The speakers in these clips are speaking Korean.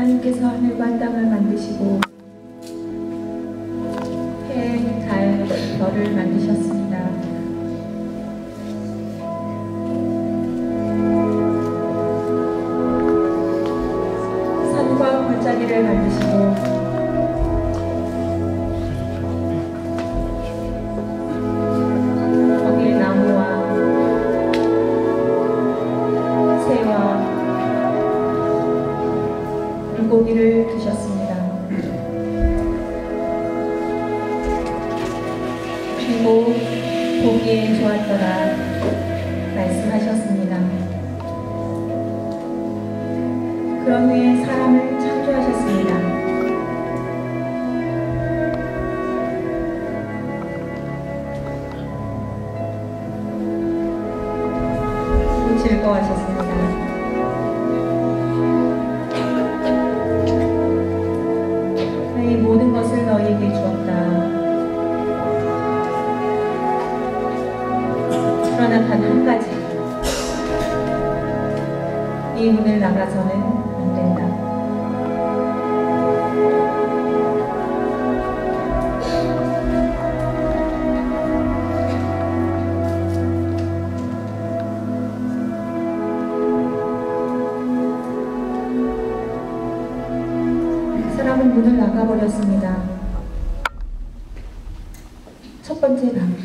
하나님께서 하늘과 땅을 만드시고 그리고 보기에 좋았더라 말씀하셨습니다. 그런 후에 사람을 이 문을 나가서는 안 된다. 그 사람은 문을 나가버렸습니다. 첫 번째 방.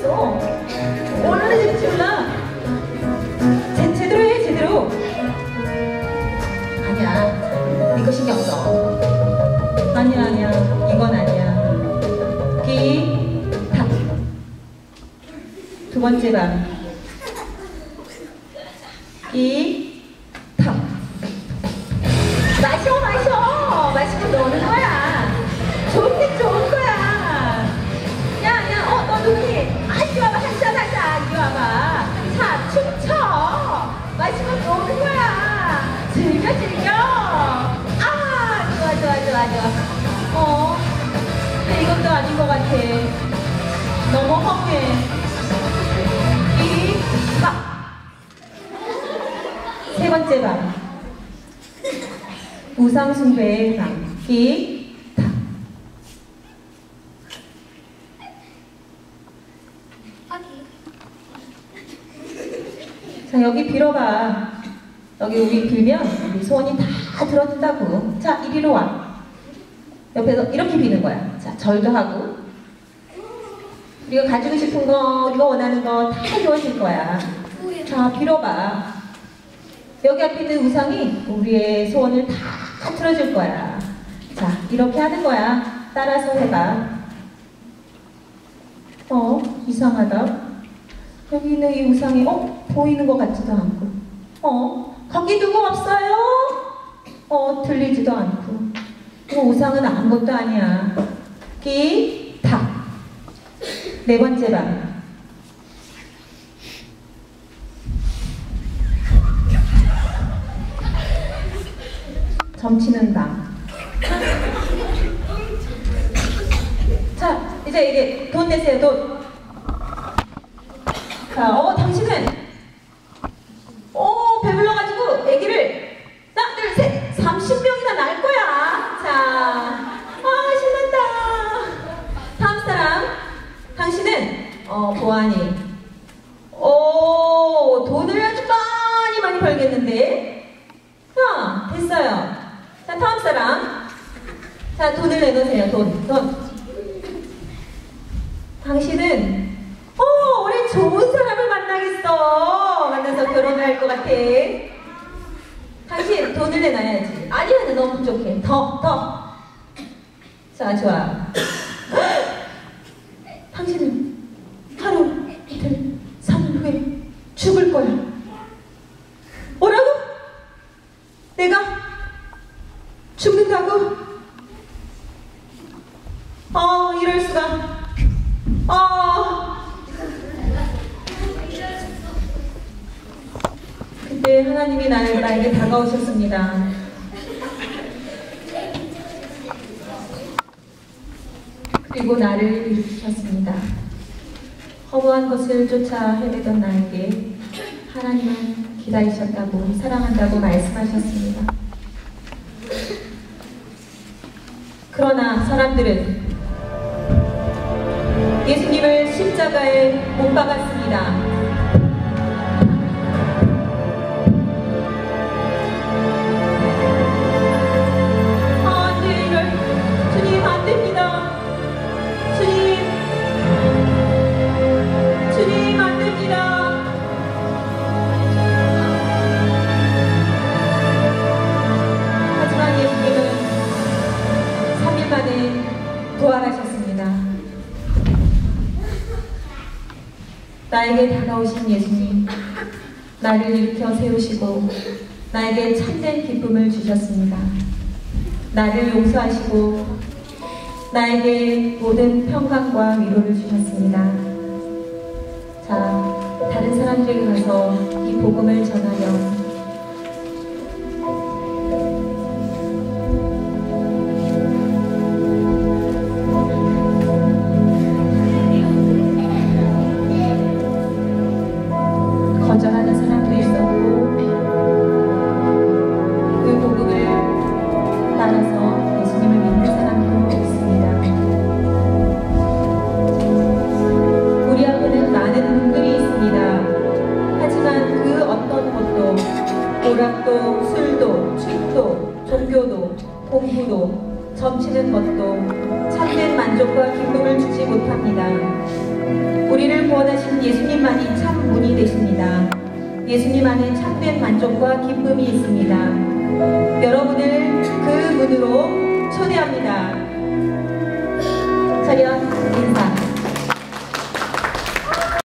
재밌어. 얼마나 재밌지 몰라. 제, 제대로 해, 제대로. 아니야, 네거 신경 써. 아니야, 아니야. 이건 아니야. 기, 탁. 두 번째 방. 기, 너무 험해. 이, 박. 세 번째 방. 우상숭배의 방. 기, 탁. 자, 여기 빌어봐. 여기 우리 빌면 우리 소원이 다 들어준다고. 자, 이리로 와. 옆에서 이렇게 비는 거야. 자, 절도 하고. 우리가 가지고 싶은 거, 우리가 원하는 거 다 이루어질 거야. 자, 빌어봐. 여기 앞에 있는 우상이 우리의 소원을 다 들어줄 거야. 자, 이렇게 하는 거야. 따라서 해봐. 어, 이상하다. 여기 있는 이 우상이 어 보이는 것 같지도 않고 어 거기 누구 없어요? 어 들리지도 않고 그 우상은 아무것도 아니야 기탁 네 번째 방 점치는 방. 자, 이제 이게 돈 내세요, 돈. 자, 어, 당신은, 어, 배불러가지고 아기를, 하나, 둘, 셋, 30명이나 낳을 거야. 자, 아, 신난다. 다음 사람, 당신은, 어, 보안이, 오, 돈을 아주 많이 벌겠는데? 자, 됐어요. 자, 다음 사람. 자, 돈을 내놓으세요, 돈, 돈. 당신은 어 올해 좋은 사람을 만나겠어 만나서 결혼할 것 같아 당신 돈을 내놔야지 아니야 너무 부족해 더 더 자 좋아 당신은 하루 이틀 3일 후에 죽을 거야 뭐라고? 내가 죽는다고? 어 이럴 수가 어. 그 때 예, 하나님이 나, 나에게 다가오셨습니다. 그리고 나를 일으키셨습니다. 허무한 것을 쫓아 헤매던 나에게 하나님은 기다리셨다고 사랑한다고 말씀하셨습니다. 그러나 사람들은 예수님을 십자가에 못 박았습니다. 됩니다. 주님. 주님, 안 됩니다. 하지만 예수님은 3일 만에 부활하셨습니다. 나에게 다가오신 예수님, 나를 일으켜 세우시고 나에게 참된 기쁨을 주셨습니다. 나를 용서하시고 나에게 모든 평강과 위로를 주셨습니다. 자, 다른 사람들에게 가서 이 복음을 전하여 점치는 것도 참된 만족과 기쁨을 주지 못합니다. 우리를 구원하신 예수님만이 참 문이 되십니다. 예수님 안에 참된 만족과 기쁨이 있습니다. 여러분을 그 문으로 초대합니다. 차렷.